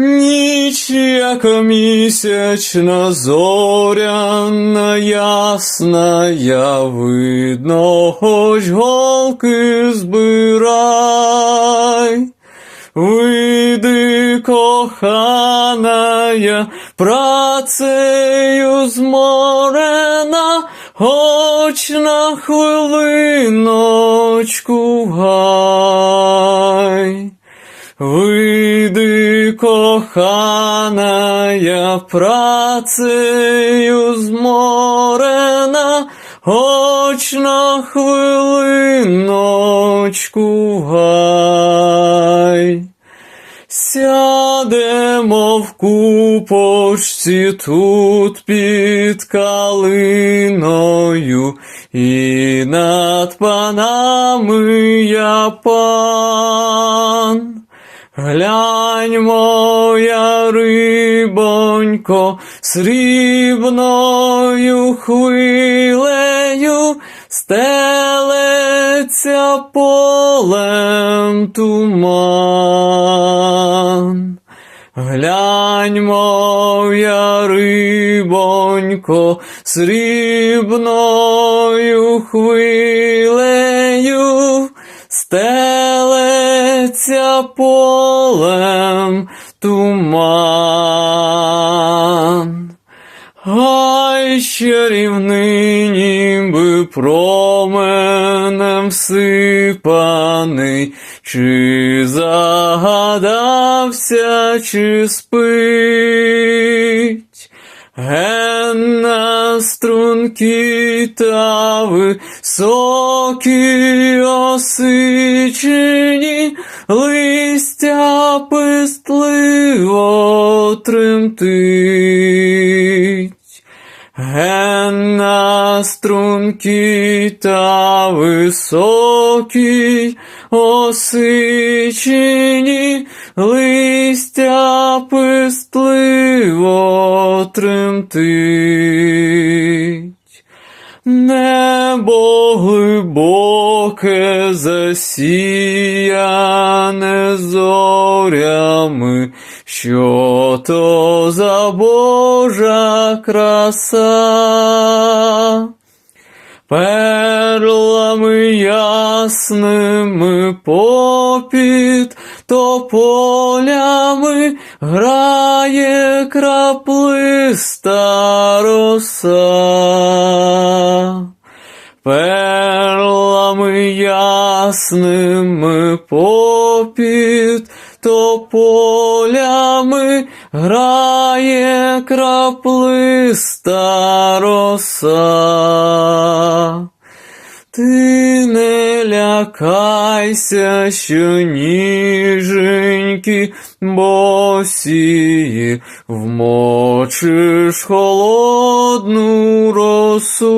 Ніч, яка місячна, зоряна, ясна, я видно, хоч голки збирай. Вийди, кохана, працею зморена, хоч на хвилиночку гай. Вийди, кохана, я працею зморена, хоч на хвилиночку гай. Сядемо в купочці тут під калиною, і над панами я пан. Глянь, моя рибонько, срібною хвилею стелеться полем туман. Глянь, моя рибонько, срібною хвилею стелеться полем туман. Ай, чарівний ніби променем всипаний, чи загадався, чи спить. Ген на струнки та високі осичені, листя пестливо тремтить. Ген на струнки та високі осичені, листя пестливо тремтить. Небо глибоке засіяне зорями, що то за Божа краса. Перлами ясними попід тополями грає краплиста роса. Перлами ясними попід тополями грає краплиста роса. Ти не лякайся, що ніженькі босії вмочиш холодну росу.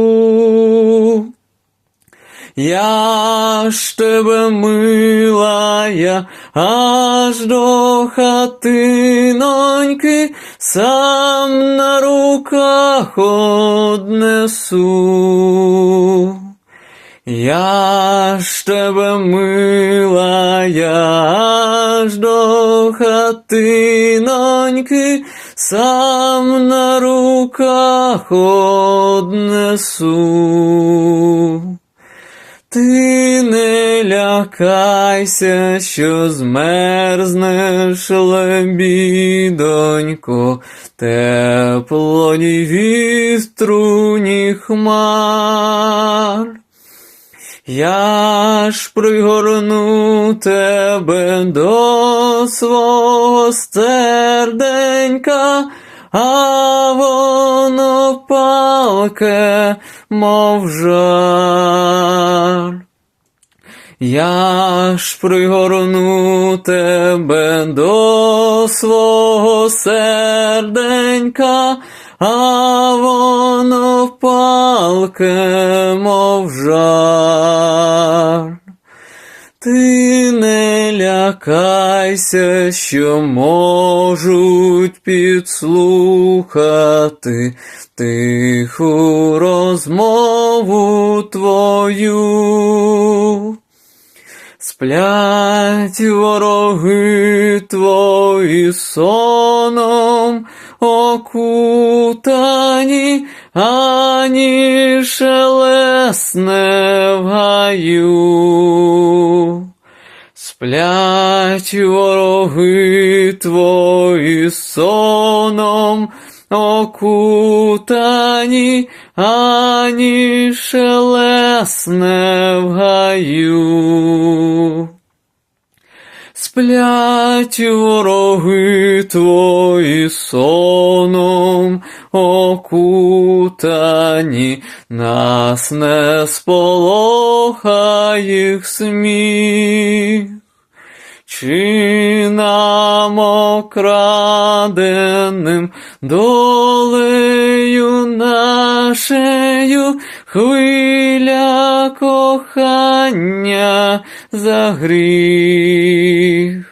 Я ж тебе милая, аж до хатиноньки сам на руках однесу. Я ж тебе милая, аж до хатиноньки сам на руках однесу. Ти не лякайся, що змерзнеш, лебідонько, тепло ні вітру, ні хмар. Я ж пригорну тебе до свого серденька, а воно палке, мов жар. Я ж пригорну тебе до свого серденька, а воно палке, мов жар. Ти не лякайся, що можуть підслухати тиху розмову твою. Сплять вороги твої соном, окутані, ані шелесне в гаю. Сплять вороги твої соном, окутані, ані шелесне в гаю. Сплять вороги твої соном, окутані, нас не сполоха їх сміх. Чи нам окраденим долею нашею хвиля кохання за гріх?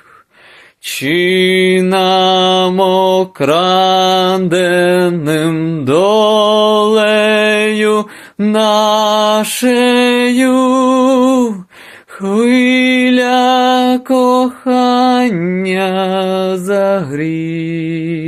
Чи нам окраденим долею нашею хвиля кохання за гріх.